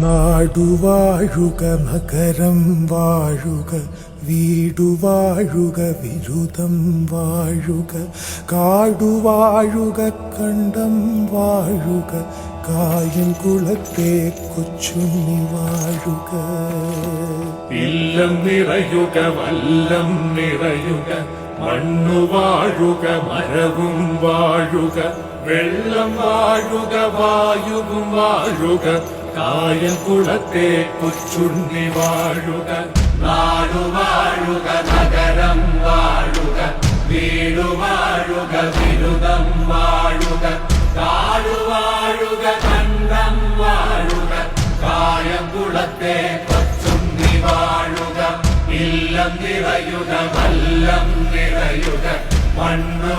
നാടുവാഴുക മകരം വാഴുക വീടുവാഴുക വിരുദം വാഴുക കാടുവാഴുക കണ്ടം വാഴുക കായം കുളത്തെ കൊച്ചുണ്ണി വാഴുക. ഇല്ലം നിറയുക വല്ലം നിറയുക മണ്ണു വാഴുക മരവും വാഴുക വെള്ളം വാഴുക വായുവും വാഴുക കായൽ കുളത്തെ കൊച്ചുണ്ണി വാഴുക നാടു വാഴുക നഗരം വാഴുക വീടു വാഴുക ബിരുദം വാഴുക കാടു വാഴുക കണ്ടം വാഴുക കായംകുളത്തെ കൊച്ചുണ്ണി വാഴുക ഇല്ലം നിറയുക വല്ലം നിറയുക മണ്ണു